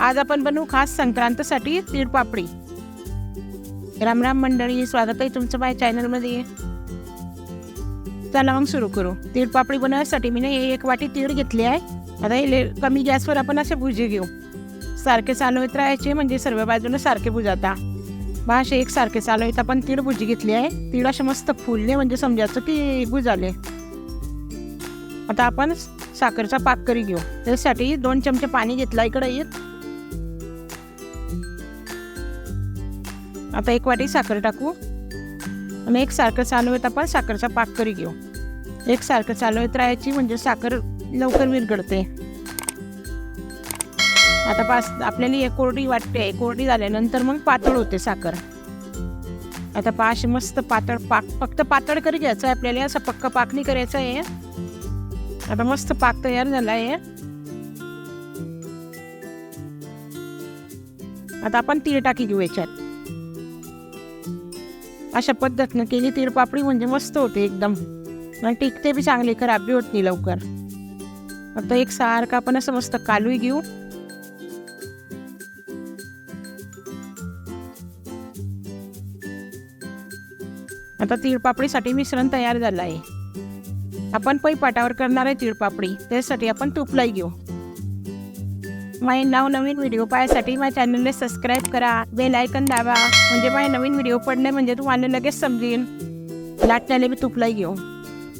आज आपण बनवू खास संक्रांतसाठी तीळ पापडी. राम राम मंडळी स्वागत आहे तुमचं माझ्या चॅनलमध्ये चला मग सुरू करू. तीळ पापडी बनवण्यासाठी मी ना एक वाटी तीळ घेतली आहे. आता हे ले- कमी गॅसवर आपण असे भुजे घेऊ. सारखे चालवत राहायचे म्हणजे सर्व बाजूने सारखे भुजाता. बा एक सारखे चालवत आपण तीळ भुजी घेतली आहे. तीळ असे मस्त फुलले म्हणजे समजायचं की भुजाले. आता आपण साखरचा पाक करी घेऊ. त्यासाठी दोन चमचे पाणी घेतला इकडे येत. आता एक वाटी साखर टाकू. आणि एक सारखं चालवत आपण साखरचा पाक करी घेऊ. एक सारखं चालवत राहायची म्हणजे साखर लवकर विरघडते आता पाच आपल्याला एक कोरडी वाटते कोरडी झाल्यानंतर मग पातळ होते साखर. आता पाच मस्त पातळ पाक फक्त पातळ करी घ्यायचं आहे आपल्याला असं पक्क पाक नाही करायचं आहे. आता मस्त पाक तयार झाला आहे. आता आपण तीळ टाकी घेऊ याच्यात. अशा पद्धतीनं केली तिरपापडी म्हणजे मस्त होते एकदम. आणि टिकते बी चांगली खराब बी होत नाही लवकर. आता एक सारखं आपण असं मस्त कालवी घेऊ. आता तिळपापडीसाठी मिश्रण तयार झालं आहे. आपण पै पाटावर करणार आहे तिळपापडी त्यासाठी आपण तुपलाई घेऊ. माझे नाव नवीन व्हिडिओ पाहायसाठी माझ्या चॅनलला सबस्क्राईब करा. बेल आयकन दाबा. म्हणजे माझे नवीन व्हिडिओ पडले म्हणजे तुम्हाला लगेच समजेल. लाटण्याला मी तुपलाही घेऊ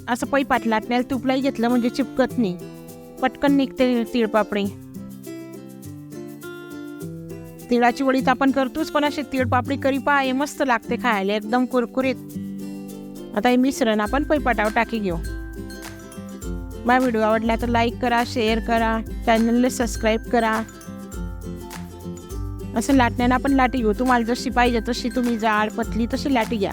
असं पै पाट लाटण्याला तुपलाही घेतलं म्हणजे चिपकत नाही. पटकन निघते तिळपापडी तिळाची वडी तर आपण करतोच पण अशी तिळपापडी करी पाय मस्त लागते खायला एकदम कुरकुरीत. आता हे मिश्रण आपण पैपाटावर टाकी घेऊ. माझा व्हिडिओ आवडला तर लाईक करा शेअर करा चॅनलला सबस्क्राईब करा. असं लाटण्यानं आपण लाटी घेऊ. तुम्हाला जशी पाहिजे तशी तुम्ही जाड पतली तशी लाटी घ्या.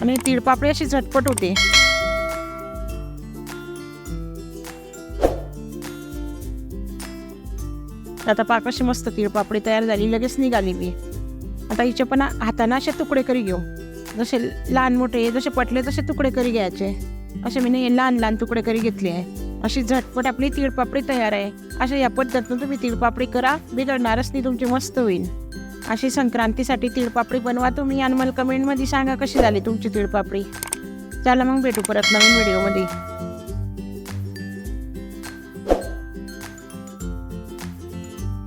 आणि तिळपापडी अशी झटपट होते. आता पाक अशी मस्त तिळपापडी तयार झाली. लगेच निघाली मी. आता हिचे पण हाताना असे तुकडे करी घेऊ. जसे लहान मोठे जसे पटले तसे तुकडे करी घ्यायचे. असे मी नाही लहान लहान तुकडे करी घेतले आहे. अशी झटपट आपली तिळपापडी तयार आहे. अशा या पद्धतीनं तुम्ही तिळपापडी करा बिघडणारच ती तुमची मस्त होईल. अशी संक्रांतीसाठी तिळपापडी बनवा तुम्ही. आणि मला कमेंटमध्ये सांगा कशी झाली तुमची तिळपापडी. चला मग भेटू परत नवीन व्हिडिओमध्ये